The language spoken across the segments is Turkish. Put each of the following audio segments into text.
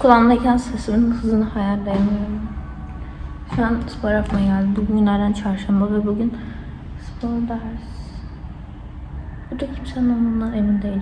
kulağımdayken sesimin hızını ayarlayamıyorum. Şu an spor yapmaya geldim. Bugün günlerden çarşamba ve bugün spor ders. Burada kimsenin olduğundan emin değilim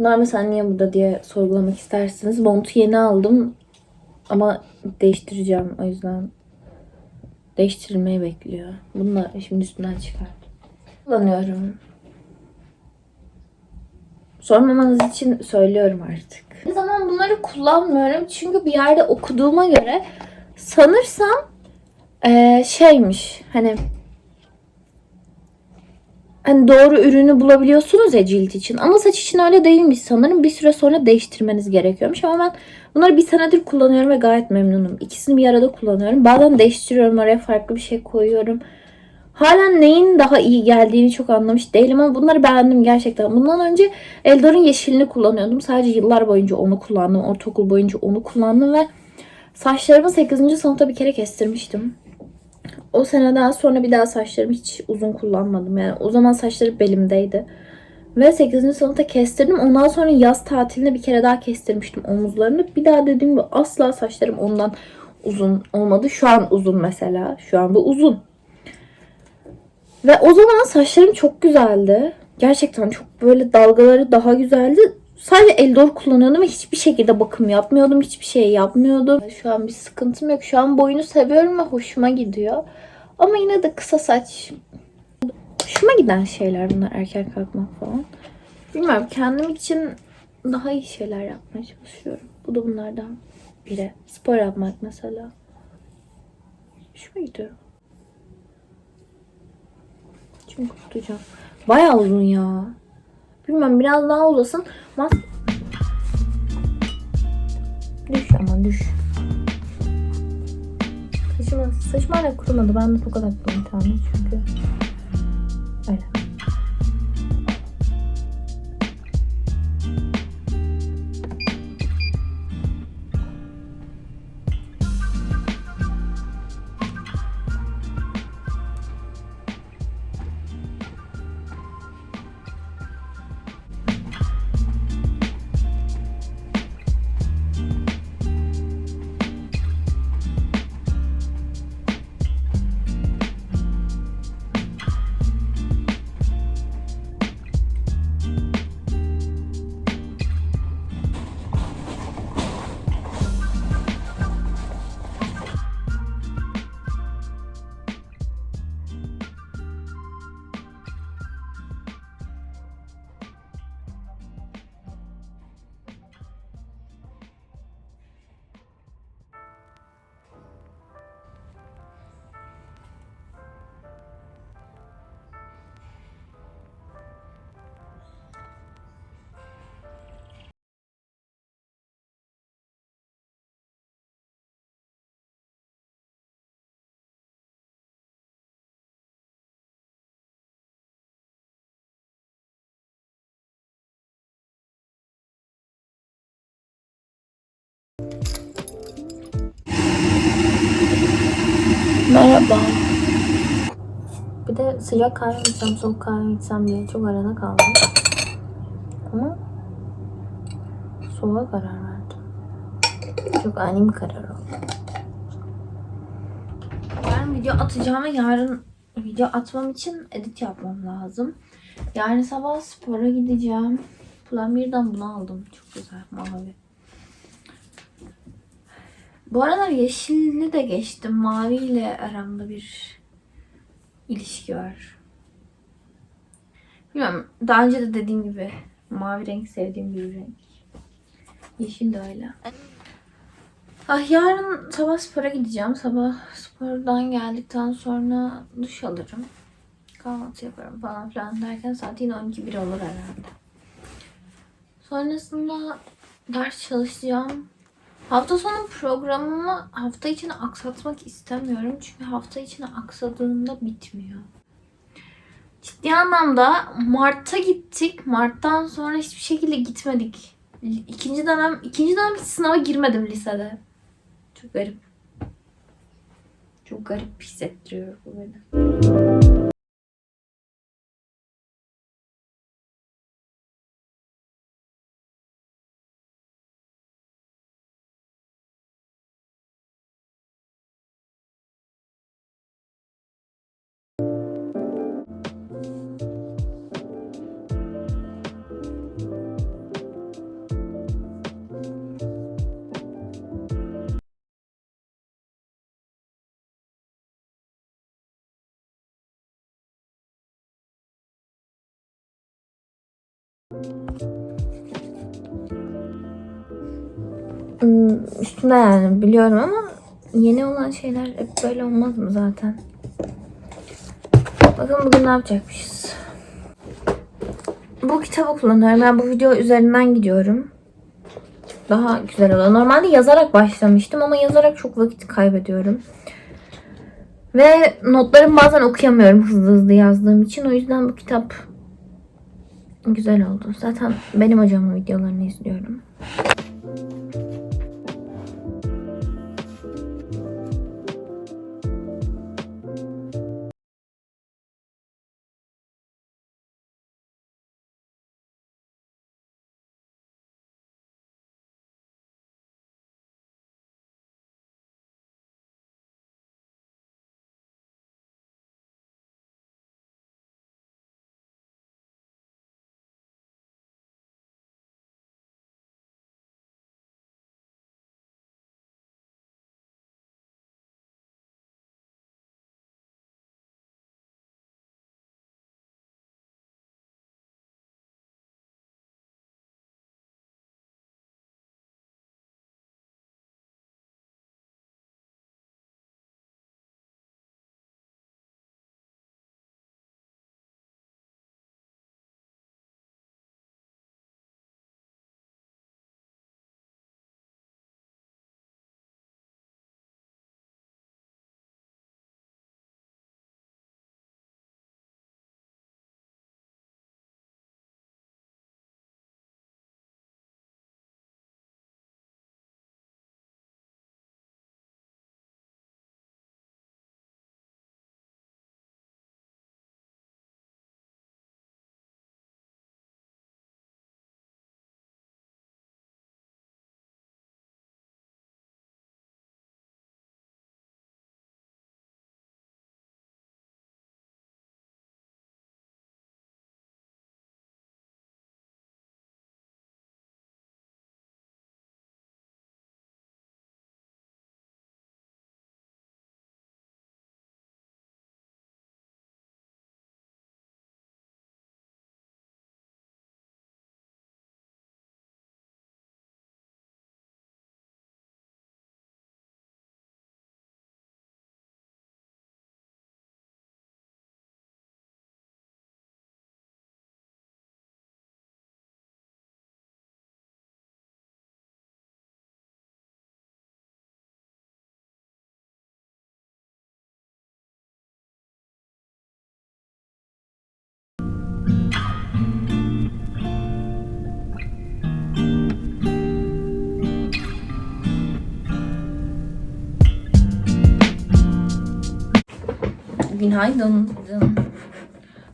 Bunlar mesela niye burada diye sorgulamak istersiniz. Montu yeni aldım ama değiştireceğim o yüzden değiştirilmeyi bekliyor. Bunu da şimdi üstünden çıkarttım. Kullanıyorum. Sormamanız için söylüyorum artık. Ne zaman bunları kullanmıyorum çünkü bir yerde okuduğuma göre sanırsam eee, şeymiş hani hani doğru ürünü bulabiliyorsunuz ya cilt için. Ama saç için öyle değilmiş sanırım. Bir süre sonra değiştirmeniz gerekiyormuş. Ama ben bunları bir senedir kullanıyorum ve gayet memnunum. İkisini bir arada kullanıyorum. Bazen değiştiriyorum oraya farklı bir şey koyuyorum. Halen neyin daha iyi geldiğini çok anlamış değilim ama bunları beğendim gerçekten. Bundan önce Eldor'un yeşilini kullanıyordum. Sadece yıllar boyunca onu kullandım. Ortaokul boyunca onu kullandım ve saçlarımı 8. sınıfta bir kere kestirmiştim. O seneden sonra bir daha saçlarımı hiç uzun kullanmadım. Yani o zaman saçlarım belimdeydi. Ve 8. sınıfta kestirdim. Ondan sonra yaz tatilinde bir kere daha kestirmiştim omuzlarını. Bir daha dediğim gibi asla saçlarım ondan uzun olmadı. Şu an uzun mesela. Şu anda uzun. Ve o zaman saçlarım çok güzeldi. Gerçekten çok böyle dalgaları daha güzeldi. Sadece Eldor kullanıyordum ve hiçbir şekilde bakım yapmıyordum. Hiçbir şey yapmıyordum. Şu an bir sıkıntım yok. Şu an boyunu seviyorum ve hoşuma gidiyor. Ama yine de kısa saç hoşuma giden şeyler bunlar erken kalkmak falan. Bilmiyorum kendim için daha iyi şeyler yapmaya çalışıyorum. Bu da bunlardan biri. Spor yapmak mesela. Hoşuma gidiyor. Şimdi kurtulacağım. Bayağı uzun ya. Bilmem biraz daha uzasın. Mas düş ama düş. Saçım, saçım hala kurumadı. Ben de tokat attım bir tane çünkü. Merhaba. Bir de sıcak kahve içsem, soğuk kahve içsem diye çok arada kaldım. Ama soğuğa karar verdim. Çok ani bir karar oldu. yarın video atacağım ve yarın video atmam için edit yapmam lazım. Yarın sabah spora gideceğim. Plamir'den bunu aldım. Çok güzel mavi. Bu aralar yeşilli de geçtim. Mavi ile aramda bir ilişki var. Bilmiyorum. Daha önce de dediğim gibi mavi renk sevdiğim bir renk. Yeşil de öyle. Ah yarın sabah spora gideceğim. Sabah spordan geldikten sonra duş alırım. Kahvaltı yaparım falan filan derken saat yine 12 bir olur herhalde. Sonrasında ders çalışacağım. Hafta sonu programımı hafta içine aksatmak istemiyorum. Çünkü hafta içine aksadığında bitmiyor. Ciddi anlamda Mart'ta gittik. Mart'tan sonra hiçbir şekilde gitmedik. İkinci dönem, ikinci dönem hiç sınava girmedim lisede. Çok garip. Çok garip hissettiriyor bu beni. Üstünde yani biliyorum ama yeni olan şeyler hep böyle olmaz mı zaten? Bakın bugün ne yapacakmışız. Bu kitabı kullanıyorum. Ben bu video üzerinden gidiyorum. Daha güzel oluyor. Normalde yazarak başlamıştım ama yazarak çok vakit kaybediyorum. Ve notlarımı bazen okuyamıyorum hızlı hızlı yazdığım için. O yüzden bu kitap güzel oldu. Zaten benim hocamın videolarını izliyorum. Günaydın.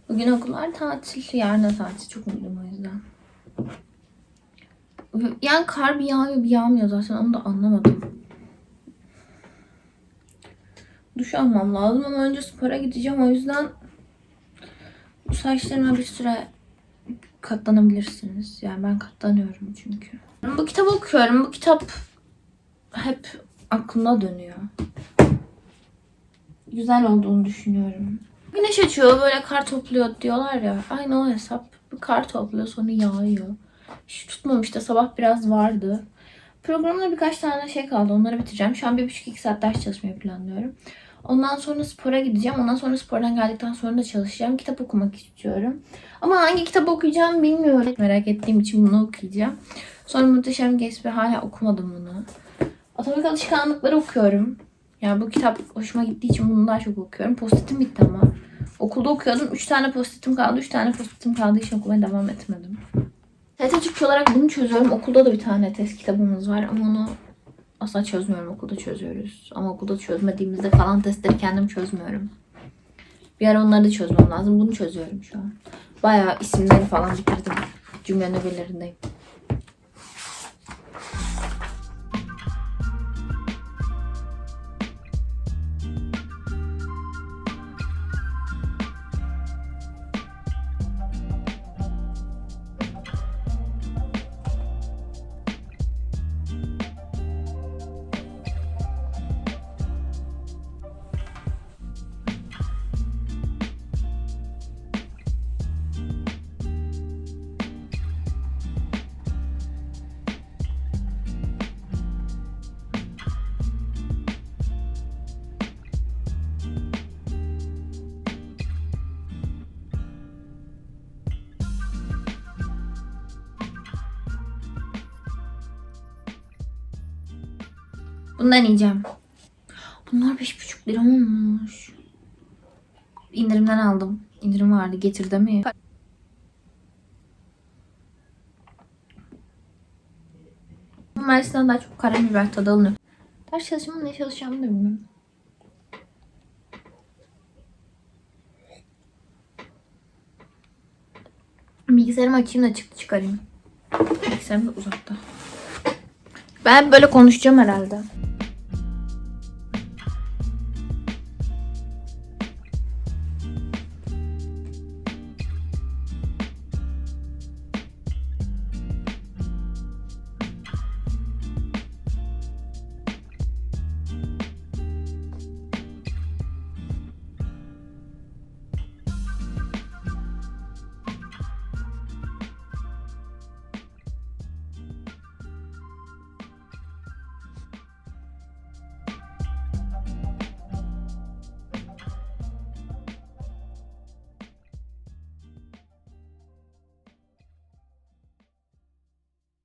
Bugün okullar tatil. Yarın da tatil. Çok mutluyum o yüzden. Yani kar bir yağıyor bir yağmıyor zaten. Onu da anlamadım. duş almam lazım ama önce spora gideceğim. O yüzden bu saçlarıma bir süre katlanabilirsiniz. Yani ben katlanıyorum çünkü. Bu kitabı okuyorum. Bu kitap hep aklımda dönüyor. Güzel olduğunu düşünüyorum. Güneş açıyor böyle kar topluyor diyorlar ya. Aynı o hesap. Bir kar topluyor sonra yağıyor. Hiç tutmamış da sabah biraz vardı. Programda birkaç tane şey kaldı. Onları bitireceğim. Şu an bir buçuk iki saat ders çalışmayı planlıyorum. Ondan sonra spora gideceğim. Ondan sonra spordan geldikten sonra da çalışacağım. Kitap okumak istiyorum. Ama hangi kitap okuyacağım bilmiyorum. Merak ettiğim için bunu okuyacağım. Sonra Muhteşem Gatsby hala okumadım bunu. Atomik Alışkanlıkları okuyorum. Yani bu kitap hoşuma gittiği için bunu daha çok okuyorum. Postitim bitti ama. Okulda okuyordum. 3 tane postitim kaldı. 3 tane postitim kaldığı için okumaya devam etmedim. TET Türkçe olarak bunu çözüyorum. Okulda da bir tane test kitabımız var ama onu asla çözmüyorum. Okulda çözüyoruz. Ama okulda çözmediğimizde kalan testleri kendim çözmüyorum. Bir ara onları da çözmem lazım. Bunu çözüyorum şu an. Bayağı isimleri falan bitirdim. Cümle nöbellerindeyim. Bundan yiyeceğim. Bunlar 5,5 lira olmuş. İndirimden aldım. İndirim vardı. Getirdi mi? Mersin'den daha çok karabiber tadı alınıyor. Ders çalışmam ne çalışacağımı da bilmiyorum. Bilgisayarımı açayım da çıktı çıkarayım. Bilgisayarım da uzakta. Ben böyle konuşacağım herhalde.